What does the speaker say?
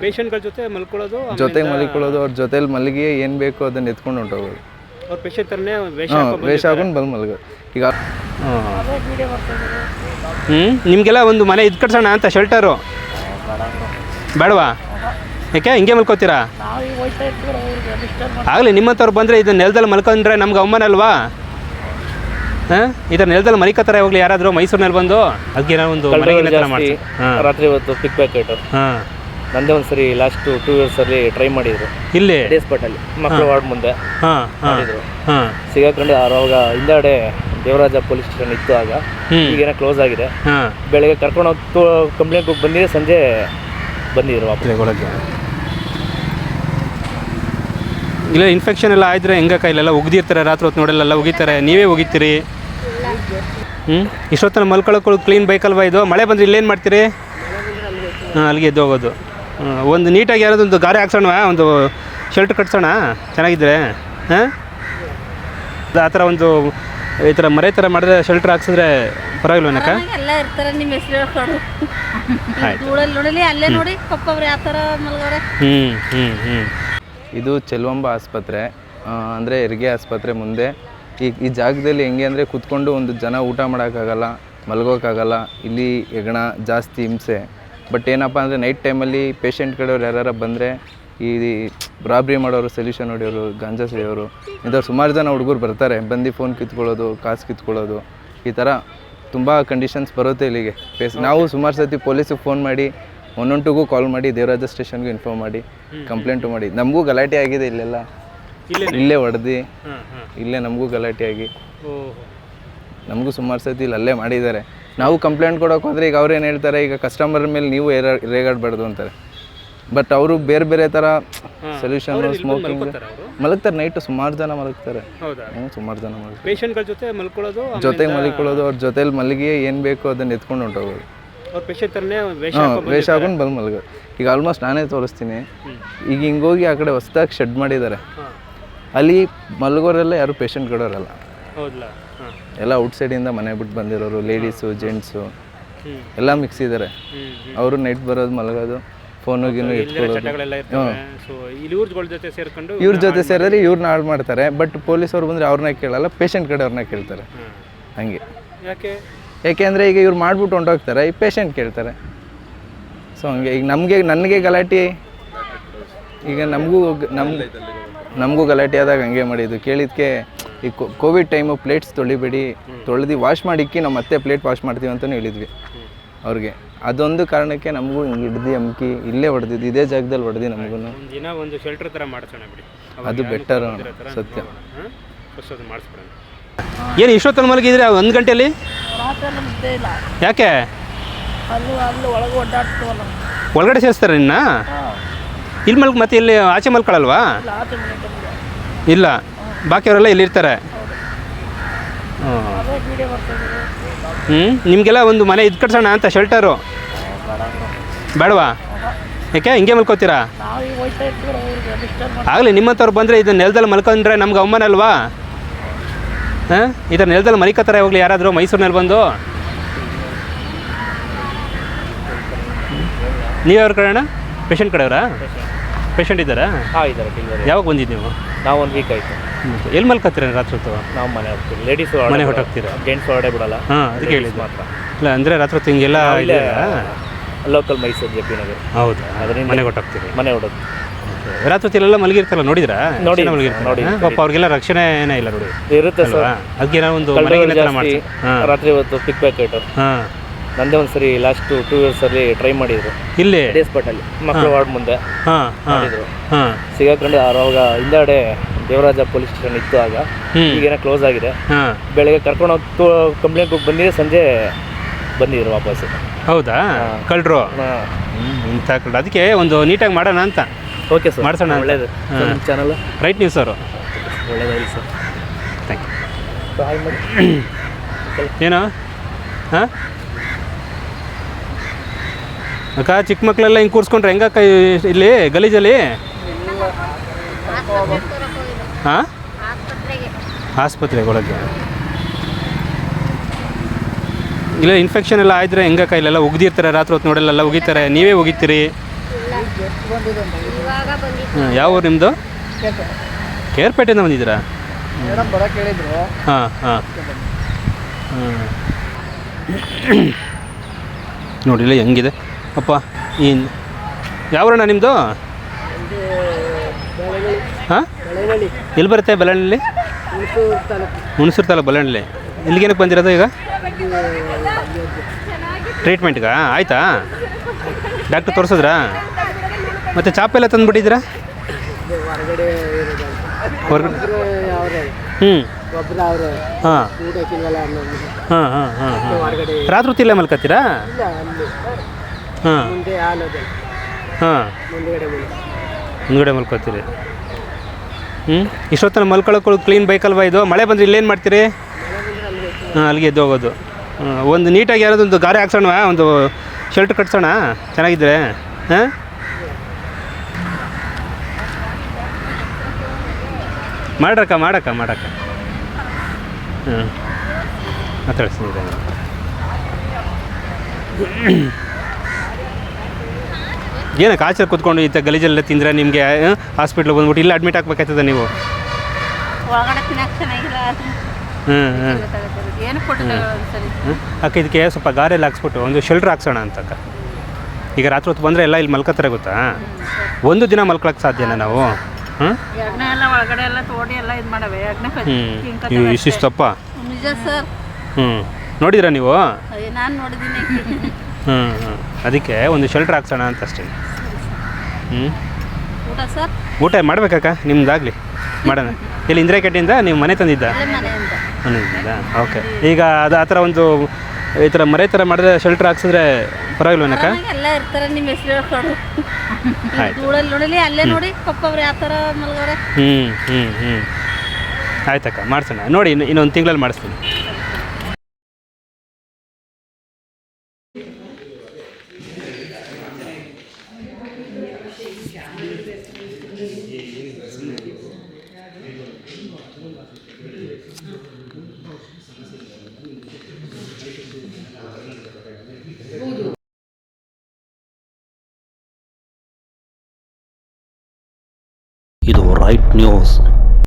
ಪೇಷಂಟ್ಗಳ ಜೊತೆ ಮಲ್ಕೊಳ್ಳೋದು ಜೊತೆಗೆ ಮಲ್ಕೊಳ್ಳೋದು ಅವ್ರ ಜೊತೆಲಿ ಮಲಗಿ ಏನು ಬೇಕೋ ಅದನ್ನ ಎತ್ಕೊಂಡು ಹೊಂಟೋಗೋದು. ಅವ್ರ ಪೇಷಂಟ್ ಥರನೇ ವೇಷ ಹಾಂ ಹಾಕೊಂಡ್ ವೇಷ ಹಾಕೊಂಡು ಬಂದು ಮಲಗೋದು. ಈಗ ಹ್ಞೂ ನಿಮಗೆಲ್ಲ ಒಂದು ಮನೆ ಇದು ಕಟ್ಸೋಣ ಅಂತ ಶೆಲ್ಟರು ಬೇಡವಾ? ಯಾಕೆ ಹಿಂಗೆ ಮಲ್ಕೋತೀರಾ? ಆಗಲಿ ನಿಮ್ಮಂಥವ್ರು ಬಂದರೆ ಇದನ್ನ ನೆಲದಲ್ಲಿ ಮಲ್ಕೊಂಡ್ರೆ ನಮ್ಗೆ ಅವಮಾನ ಅಲ್ವಾ? ಹಾಂ? ಥರ ನೆಲದಲ್ಲಿ ಮಲಿಕೋತಾರೆ ಯಾವಾಗಲೂ ಯಾರಾದರೂ ಮೈಸೂರಿನಲ್ಲಿ ಬಂದು ಅದಕ್ಕೆ ಏನೋ ಒಂದು ಮನೆಗೆ ಥರ ಮಾಡ್ಸಿ. ಹಾಂ. ರಾತ್ರಿ ಹೊತ್ತು ಪಿಕ್ ಪ್ಯಾಕೆಟ್ ಹಾಂ. ನಂದೇ ಒಂದ್ಸರಿ ಲಾಸ್ಟ್ ಟೂ ಇಯರ್ಸ್ ಅಲ್ಲಿ ಟ್ರೈ ಮಾಡಿದ್ರು. ಇಲ್ಲಿ? ಡೇಸ್ ಸ್ಪಾಟ್ ಅಲ್ಲಿ. ಮಕ್ಕಳು ವಾರ್ಡ್ ಮುಂದೆ ಹಾಂ ಮಾಡಿದ್ರು. ಹಾಂ. ಸಿಗಾಕೊಂಡು ಅವಾಗ ಹಿಂದಾಡೆ ದೇವರಾಜ ಪೊಲೀಸ್ ಸ್ಟೇಷನ್ ಇತ್ತು ಆಗ. ಈಗ ಈಗೇನೋ ಕ್ಲೋಸ್ ಆಗಿದೆ. ಹಾಂ. ಬೆಳಗ್ಗೆ ಕರ್ಕೊಂಡು ಹೋಗಿ ಕಂಪ್ಲೇಂಟ್ ಕೊಟ್ಟು ಬಂದಿದೆ ಸಂಜೆ ಬಂದಿದ್ರು ವಾಪಸ್. ಒಳಗೆ. ಇಲ್ಲ ಇನ್ಫೆಕ್ಷನ್ ಎಲ್ಲ ಆಯ್ದ್ರೆ ಹೆಂಗ ಕೈಲೆಲ್ಲ ಉಗ್ದಿರ್ತಾರೆ ರಾತ್ರಿ ಹೊತ್ತು ನೋಡಲೆಲ್ಲ ಉಗಿತಾರೆ. ನೀವೇ ಉಗಿತೀರಿ? ಹ್ಞೂ ಇಷ್ಟೊತ್ತನ ಮಲ್ಕೊಳಕ್ಕೆ ಕ್ಲೀನ್ ಬೈಕಲ್ವಾ ಇದು? ಮಳೆ ಬಂದರೆ ಇಲ್ಲೇನು ಮಾಡ್ತೀರಿ? ಹಾಂ ಅಲ್ಲಿಗೆ ಎದ್ದು ಹೋಗೋದು. ಒಂದು ನೀಟಾಗಿ ಯಾರಾದ್ರು ಒಂದು ಗಾರೆ ಹಾಕ್ಸೋಣ ಒಂದು ಶರ್ಟ್ ಕಟ್ಸೋಣ? ಚೆನ್ನಾಗಿದ್ರೆ? ಹಾಂ? ಆ ಥರ ಒಂದು ಈ ಥರ ಮರೆ ಥರ ಮಾಡಿದ್ರೆ ಶೆಲ್ಟರ್ ಹಾಕ್ಸಿದ್ರೆ ಪರವಾಗಿಲ್ವೇನಕ್ಕ? ಎಲ್ಲ ಇರ್ತಾರೆ ನಿಮ್ಮ ಹೆಸರು ಹೇಳ್ಕೊಂಡು. ಆಯ್ತು. ಧೂಳಲ್ಲಿ ನೋಡಲಿ ಅಲ್ಲೇ ನೋಡಿ ಯಾವ ಥರ ಮಲ್ಗವ್ರೆ ಹ್ಞೂ ಹ್ಞೂ ಹ್ಞೂ ಇದು ಚೆಲ್ವಂಬ ಆಸ್ಪತ್ರೆ ಅಂದರೆ ಹೆರಿಗೆ ಆಸ್ಪತ್ರೆ ಮುಂದೆ. ಈ ಈ ಜಾಗದಲ್ಲಿ ಹೆಂಗೆ ಅಂದರೆ ಕುತ್ಕೊಂಡು ಒಂದು ಜನ ಊಟ ಮಾಡೋಕ್ಕಾಗಲ್ಲ ಮಲ್ಗೋಕ್ಕಾಗಲ್ಲ ಇಲ್ಲಿ ಹೆಗಣ ಜಾಸ್ತಿ ಹಿಂಸೆ. ಬಟ್ ಏನಪ್ಪ ಅಂದರೆ ನೈಟ್ ಟೈಮಲ್ಲಿ ಪೇಷಂಟ್ ಕಡೆಯವ್ರು ಯಾರು ಬಂದರೆ ಈ ರಾಬ್ರಿ ಮಾಡೋರು ಸೊಲ್ಯೂಷನ್ ಹೊಡೆಯೋರು ಗಾಂಜಾ ಸೇಯೋರು ಇಂಥವ್ರು ಸುಮಾರು ಜನ ಹುಡುಗರು ಬರ್ತಾರೆ. ಬಂದು ಫೋನ್ ಕಿತ್ಕೊಳ್ಳೋದು ಕಾಸು ಕಿತ್ಕೊಳ್ಳೋದು ಈ ಥರ ತುಂಬ ಕಂಡೀಷನ್ಸ್ ಬರುತ್ತೆ ಇಲ್ಲಿಗೆ. ಪೇಸ್ ನಾವು ಸುಮಾರು ಸತಿ ಪೊಲೀಸಿಗೆ ಫೋನ್ ಮಾಡಿ ಒಂದೊಂಟಿಗೂ ಕಾಲ್ ಮಾಡಿ ದೇವರಾಜ ಸ್ಟೇಷನ್ಗೆ ಇನ್ಫಾರ್ಮ್ ಮಾಡಿ ಕಂಪ್ಲೇಂಟು ಮಾಡಿ. ನಮಗೂ ಗಲಾಟೆ ಆಗಿದೆ ಇಲ್ಲೆಲ್ಲ. ಇಲ್ಲೇ ಹೊಡೆದು. ಇಲ್ಲೇ ನಮಗೂ ಗಲಾಟೆ ಆಗಿ. ನಮಗೂ ಸುಮಾರು ಸತಿ ಇಲ್ಲಿ ಅಲ್ಲೇ ಮಾಡಿದ್ದಾರೆ. ನಾವು ಕಂಪ್ಲೇಂಟ್ ಕೊಡೋಕೆ ಹೋದರೆ ಈಗ ಏನು ಹೇಳ್ತಾರೆ ಈಗ ಕಸ್ಟಮರ್ ಮೇಲೆ ನೀವು ಏರ ರೇಗಾಡಬಾರ್ದು ಅಂತಾರೆ. ಬಟ್ ಅವರು ಬೇರೆ ಬೇರೆ ಥರ ಸೊಲ್ಯೂಷನ್ ಸ್ಮೋಕಿಂಗ್ ಮಲಗ್ತಾರೆ ನೈಟು ಸುಮಾರು ಜನ ಮಲಗ್ತಾರೆ. ಹ್ಞೂ ಸುಮಾರು ಜನ ಮಲಗ್ತಾರೆ. ಪೇಷಂಟ್ಗಳ ಜೊತೆ ಮಲ್ಕೊಳ್ಳೋದು ಜೊತೆಗೆ ಮಲಿಕೊಳ್ಳೋದು ಅವ್ರ ಜೊತೆಲಿ ಮಲಗಿ ಏನು ಬೇಕೋ ಅದನ್ನು ಎತ್ಕೊಂಡು ಹೊಂಟೋಗೋದು. ಅವ್ರ ಹಾಂ ವೇಷ ಹಾಕೊಂಡು ಬಂದು ಮಲಗೋದು. ಈಗ ಆಲ್ಮೋಸ್ಟ್ ನಾನೇ ತೋರಿಸ್ತೀನಿ. ಈಗ ಹಿಂಗೋಗಿ ಆ ಕಡೆ ಹೊಸ್ದಾಗಿ ಶೆಡ್ ಮಾಡಿದ್ದಾರೆ. ಅಲ್ಲಿ ಮಲಗೋರೆಲ್ಲ ಯಾರು ಪೇಷಂಟ್ ಸೈಡ್ ಎಲ್ಲ ಔಟ್ಸೈಡಿಂದ ಮನೆ ಬಿಟ್ಟು ಬಂದಿರೋರು ಲೇಡೀಸು ಜೆಂಟ್ಸು ಎಲ್ಲ ಮಿಕ್ಸ್ ಇದ್ದಾರೆ ಅವರು ನೆಟ್ ಬರೋದು ಮಲಗೋದು ಫೋನು ಗೀನು ಎತ್ಕೊಳ್ಳೋದು ಇವ್ರ ಜೊತೆ ಸೇರಿದ್ರೆ ಇವ್ರನ್ನ ಹಾಳು ಮಾಡ್ತಾರೆ ಬಟ್ ಪೊಲೀಸವ್ರು ಬಂದರೆ ಅವ್ರನ್ನ ಕೇಳಲ್ಲ ಪೇಷಂಟ್ ಕಡೆಯವ್ರನ್ನ ಕೇಳ್ತಾರೆ. ಹಂಗೆ. ಯಾಕೆ? ಯಾಕೆಂದರೆ ಈಗ ಇವ್ರು ಮಾಡ್ಬಿಟ್ಟು ಹೊಂಟೋಗ್ತಾರೆ ಈ ಪೇಷಂಟ್ ಕೇಳ್ತಾರೆ. ಸೊ ಹಂಗೆ ಈಗ ನಮಗೆ ನನಗೆ ಗಲಾಟೆ. ಈಗ ನಮಗೂ ನಮ್ಮ ನಮಗೂ ಗಲಾಟೆ ಆದಾಗ ಹಂಗೆ ಮಾಡಿದ್ದು. ಕೇಳಿದ್ಕೆ ಈ ಕೋವಿಡ್ ಟೈಮು ಪ್ಲೇಟ್ಸ್ ತೊಳಿಬೇಡಿ ತೊಳೆದು ವಾಶ್ ಮಾಡಿಕ್ಕಿ ನಾವು ಮತ್ತೆ ಪ್ಲೇಟ್ ವಾಶ್ ಮಾಡ್ತೀವಿ ಅಂತಲೂ ಹೇಳಿದ್ವಿ. ಅವ್ರಿಗೆ. ಅದೊಂದು ಕಾರಣಕ್ಕೆ ನಮಗೂ ಹಿಂಗೆ ಹಿಡ್ದು ಅಮ್ಕಿ ಇಲ್ಲೇ ಹೊಡೆದಿದ್ದು ಇದೇ ಜಾಗದಲ್ಲಿ ಹೊಡೆದು ನಮಗೂ ಒಂದು ದಿನ ಒಂದು ಶೆಲ್ಟರ್ ಥರ ಮಾಡ್ಸೋಣ ಬಿಡಿ. ಅದು ಬೆಟರ್ ಸತ್ಯ. ಫಸ್ಟ್ ಅದು ಮಾಡಿಸ್ಬಿಡೋಣ. ಏನು ಇಷ್ಟೊತ್ತನ ಮಲಗಿದ್ರೆ? ಒಂದು ಗಂಟೆಯಲ್ಲಿ ರಾತ್ರಿ ನಿದ್ದೆ ಇಲ್ಲ. ಯಾಕೆ? ಒಳಗಡೆ ಸೇರಿಸ್ತಾರೆ ನಿನ್ನ? ಇಲ್ಲಿ ಮಲ್ಕ ಮತ್ತೆ ಇಲ್ಲಿ ಆಚೆ ಮಲ್ಕೊಳ್ಳಲ್ವಾ ಇಲ್ಲ. ಬಾಕಿಯವರೆಲ್ಲ ಇಲ್ಲಿರ್ತಾರೆ. ಹ್ಞೂ ನಿಮಗೆಲ್ಲ ಒಂದು ಮನೆ ಇದು ಕಟ್ಸೋಣ ಅಂತ ಶೆಲ್ಟರು ಬೇಡವಾ? ಯಾಕೆ ಹಿಂಗೆ ಮಲ್ಕೋತೀರಾ? ನಾವು ಆಗಲಿ, ನಿಮ್ಮಂಥವ್ರು ಬಂದರೆ ಇದನ್ನ ನೆಲದಲ್ಲಿ ಮಲ್ಕೊಂಡ್ರೆ ನಮ್ಗೆ ಅವಮಾನ ಅಲ್ವಾ? ಹಾಂ? ಇದರ ನೆಲದಲ್ಲಿ ಮಲಿಕೋತಾರೆ ಹೋಗ್ಲಿ ಯಾರಾದರೂ ಮೈಸೂರಿನಲ್ಲಿ ಬಂದು. ನೀವ್ಯವ್ರ ಕಡೆಣ್ಣ ಪೇಷಂಟ್ ಕಡೆಯವರಾ? ಪೇಷಂಟ್ ಇದ್ದಾರಾ? ಹಾಂ ಇದ್ದಾರೆ ಡೆಲಿವರಿ ಯಾವಾಗ ಬಂದಿದ್ದು ನೀವು? ನಾವು ಒಂದು ವೀಕ್ ಆಯಿತು. ಎಲ್ಲಿ ಮಲ್ಕತ್ತೀರ ರಾತ್ರಿ ಹೊತ್ತು? ನಾವು ಮನೆ ಹೋಗ್ತೀವಿ. ಲೇಡೀಸ್ ಮನೆ ಹೊರಟೋಗ್ತೀರಾ? ಜೆಂಟ್ಸ್ ಹೊರಡೆ ಬಿಡಲ್ಲ. ಹಾಂ ಅದಕ್ಕೆ ಹೇಳಿದ್ದು. ಮಾತ್ರ. ಇಲ್ಲ ಅಂದರೆ ರಾತ್ರಿ ಹೊತ್ತು ಹಿಂಗೆಲ್ಲ? Local Mysuru J P Nagar. ಹೌದು? ಅದರಿಂದ- ಮನೆ ಹೊಟ್ಟೋಗ್ತೀರಿ ಮನೆ ಹೊಡೋದು ರಾತ್ರಿ ಹೊತ್ತು ಮಲಗಿರ್ತಲ್ಲ ಮಲಗಿರ್ತಾರಲ್ಲ ನೋಡಿದ್ರಾ? ನೋಡಿ, ಮಲಗಿರ್ತಾರೆ ನೋಡಿ. ಪಾಪ ಅವ್ರಿಗೆಲ್ಲ ರಕ್ಷಣೆ ಏನೇ ಇಲ್ಲ ನೋಡಿ. ಇರುತ್ತೆ ಸರ್. ಅದಕ್ಕೆ ಏನೋ ಒಂದು ಮನೆಗೆ ಮಾಡ್ತೀವಿ. ರಾತ್ರಿ ಹೊತ್ತು ಪಿಕ್ ಪ್ಯಾಕೆಟ್ ಹಾಂ. ನಂದೇ ಒಂದ್ಸರಿ ಲಾಸ್ಟ್ ಟೂ ಇಯರ್ಸ್ ಅಲ್ಲಿ ಟ್ರೈ ಮಾಡಿದ್ರು. ಇಲ್ಲಿ? ಅಲ್ಲಿ. ಮಕ್ಕಳು ವಾರ್ಡ್ ಮುಂದೆ ಹಾಂ ಮಾಡಿದ್ರು. ಹಾಂ. ಸಿಗಾಕೊಂಡು ಅವಾಗ ಹಿಂದಾಡೆ ದೇವರಾಜ ಪೊಲೀಸ್ ಸ್ಟೇಷನ್ ಇತ್ತು ಆಗ. ಈಗೇನೋ ಕ್ಲೋಸ್ ಆಗಿದೆ. ಬೆಳಗ್ಗೆ ಕರ್ಕೊಂಡು ಹೋಗ್ತು ಕಂಪ್ಲೇಂಟ್ ಹೋಗಿ ಬಂದಿದೆ ಸಂಜೆ ಬಂದಿದ್ರು ವಾಪಸ್ ಹೌದಾ? ಕಳ್ಳರು ಇಂಥ ಕಳ್ರು. ಅದಕ್ಕೆ ಒಂದು ನೀಟಾಗಿ ಮಾಡೋಣ ಅಂತ. ಓಕೆ ಸರ್ ಮಾಡ್ಸೋಣ. ಒಳ್ಳೇದು. ಚಾನಲ್ ರೈಟ್ ನ್ಯೂಸ್ ಸರ್ ಒಳ್ಳೇದಾಗಲಿ ಸರ್ ಥ್ಯಾಂಕ್ ಯು ಏನು? ಹಾಂ? ಅಕ್ಕ, ಚಿಕ್ಕ ಮಕ್ಕಳೆಲ್ಲ ಹಿಂಗೆ ಕೂರಿಸ್ಕೊಂಡ್ರೆ ಹೆಂಗಕ್ಕ ಇಲ್ಲಿ, ಗಲೀಜಲ್ಲಿ? ಹಾಂ? ಆಸ್ಪತ್ರೆಗೆ ಒಳಗೆ. ಇಲ್ಲ ಇನ್ಫೆಕ್ಷನ್ ಎಲ್ಲ ಆಯ್ದ್ರೆ ಹೆಂಗಕ್ಕ ಇಲ್ಲೆಲ್ಲ ಉಗ್ದಿರ್ತಾರೆ, ರಾತ್ರಿ ಹೊತ್ತು ನೋಡಲ್ಲೆಲ್ಲ ಉಗಿತಾರೆ. ನೀವೇ ಉಗಿತೀರಿ? ಹಾಂ ಯಾವ ಊರು ನಿಮ್ಮದು ಕೇರ್ಪೇಟೆಯಿಂದ ಬಂದಿದ್ದೀರಾ? ಹಾಂ ಹಾಂ. ಹಾಂ ನೋಡಿಲ್ಲ ಹೆಂಗಿದೆ? ಅಪ್ಪ, ಏನು? ಯಾವಣ್ಣ ನಿಮ್ಮದು ಹಾಂ? ಎಲ್ಲಿ ಬರುತ್ತೆ ಬಲಹಳ್ಳಿ ಹುಣಸೂರು ತಾಲೂಕು ಬಲಹಳ್ಳಿ ಇಲ್ಲಿಗೇನಕ್ಕೆ ಬಂದಿರೋದು ಈಗ? ಟ್ರೀಟ್ಮೆಂಟ್ಗಾ ಆಯಿತಾ? ಡಾಕ್ಟ್ರ್ ತೋರಿಸಿದ್ರಾ? ಮತ್ತು ಚಾಪ್ ಎಲ್ಲ ತಂದುಬಿಟ್ಟಿದ್ದೀರಾ ಹ್ಞೂ ಹಾಂ. ಹಾಂ ಹಾಂ ಹಾಂ ರಾತ್ರಿ ಹೊತ್ತಿಲ್ಲ ಮಲ್ಕತ್ತೀರಾ? ಹಾಂ. ಮುಂದೆ ಹಾಲೋದೆ ಹಾಂ. ಮುಂದ್ಗಡೆ ಮುಂದೆ ಮುಂದ್ಗಡೆ ಮಲ್ಕೋತೀರಿ. ಹ್ಞೂ ಇಷ್ಟೊತ್ತನ ಮಲ್ಕೊಳ್ಳೋಕೆ ಕ್ಲೀನ್ ಬೈಕಲ್ವಾ ಇದು? ಮಳೆ ಬಂದರೆ ಇಲ್ಲೇನು ಮಾಡ್ತೀರಿ? ಹಾಂ ಅಲ್ಲಿಗೆ ಎದ್ದು ಹೋಗೋದು. ಹಾಂ ಒಂದು ನೀಟಾಗಿ ಯಾರಾದ್ರು ಒಂದು ಗಾರೆ ಹಾಕ್ಸೋಣ ಒಂದು ಶರ್ಟ್ ಕಟ್ಸೋಣ? ಚೆನ್ನಾಗಿದ್ರೆ? ಹಾಂ? ಮಾಡಕ್ಕ ಮಾಡಕ್ಕ ಮಾಡಕ್ಕ. ಹಾಂ ಮಾತಾಡ್ಸಿದ್ರೆ ಏನಕ್ಕೆ ಆಚೆ ಕೂತ್ಕೊಂಡು ಈ ಗಲೀಜೆಲ್ಲ ತಿಂದರೆ ನಿಮಗೆ ಹಾಸ್ಪಿಟ್ಲಿಗೆ ಬಂದ್ಬಿಟ್ಟು ಇಲ್ಲಿ ಅಡ್ಮಿಟ್ ಆಗ್ಬೇಕಾಯ್ತದೆ ನೀವು? ಒಳಗಡೆ ತಿನ್ನಕ್ಕೆ ಚೆನ್ನಾಗಿಲ್ಲ ಹ್ಞೂ ಅಕ್ಕ ಇದಕ್ಕೆ ಸ್ವಲ್ಪ ಗಾರೆಲ್ಲ ಹಾಕ್ಸ್ಬಿಟ್ಟು ಒಂದು ಶೆಲ್ಟ್ರ್ ಹಾಕ್ಸೋಣ ಅಂತ ಅಕ್ಕ. ಈಗ ರಾತ್ರಿ ಹೊತ್ತು ಬಂದರೆ ಎಲ್ಲ ಇಲ್ಲಿ ಮಲ್ಕೋತಾರೆ ಗೊತ್ತಾ? ಒಂದು ದಿನ ಮಲ್ಕೊಳಕ್ಕೆ ಸಾಧ್ಯನಾ ನಾವು? ಎಣ್ಣೆ ಹ್ಞೂ ಇಷ್ಟಿಷ್ಟಪ್ಪ? ಹ್ಞೂ ನೋಡಿದ್ರಾ ನೀವು? ಹ್ಞೂ ಹ್ಞೂ ಅದಕ್ಕೆ ಒಂದು ಶೆಲ್ಟ್ರ್ ಹಾಕ್ಸೋಣ ಅಂತ ಅಷ್ಟೇ. ಹ್ಞೂ ಊಟ ಸರ್? ಊಟ ಮಾಡಬೇಕಕ್ಕ ನಿಮ್ದಾಗಲಿ. ಮಾಡೋಣ. ಇಲ್ಲಿ ಇಂದ್ರೇಕೆಟ್ಟಿಂದ ನೀವು ಮನೆ ತಂದಿದ್ದ? ಮನೆಯಿಂದ ಓಕೆ. ಈಗ ಅದು ಆ ಥರ ಒಂದು ಈ ಥರ ಮರೆ ಥರ ಮಾಡಿದ್ರೆ ಶೆಲ್ಟರ್ ಹಾಕ್ಸಿದ್ರೆ ಪರವಾಗಿಲ್ಲ ಆರಾಮಾಗಿ ಎಲ್ಲ ಇರ್ತಾರೆ. ನಿಮ್ಮ ಹೆಸರು ಹೇಳ್ಕೊಂಡು. ಧೂಳಲ್ಲಿ ನೋಡಿಲಿ ಅಲ್ಲೇ ನೋಡಿ ಪಪ್ಪವ್ರು ಆ ಥರ ಮಲಗವ್ರೆ ಹ್ಞೂ ಹ್ಞೂ ಹ್ಞೂ ಆಯ್ತಕ್ಕ ಮಾಡ್ಸೋಣ. ನೋಡಿ ಇನ್ನು ಇನ್ನೊಂದು ತಿಂಗಳಲ್ಲಿ ಮಾಡಿಸ್ತೀನಿ. ಇದು ರೈಟ್ ನ್ಯೂಸ್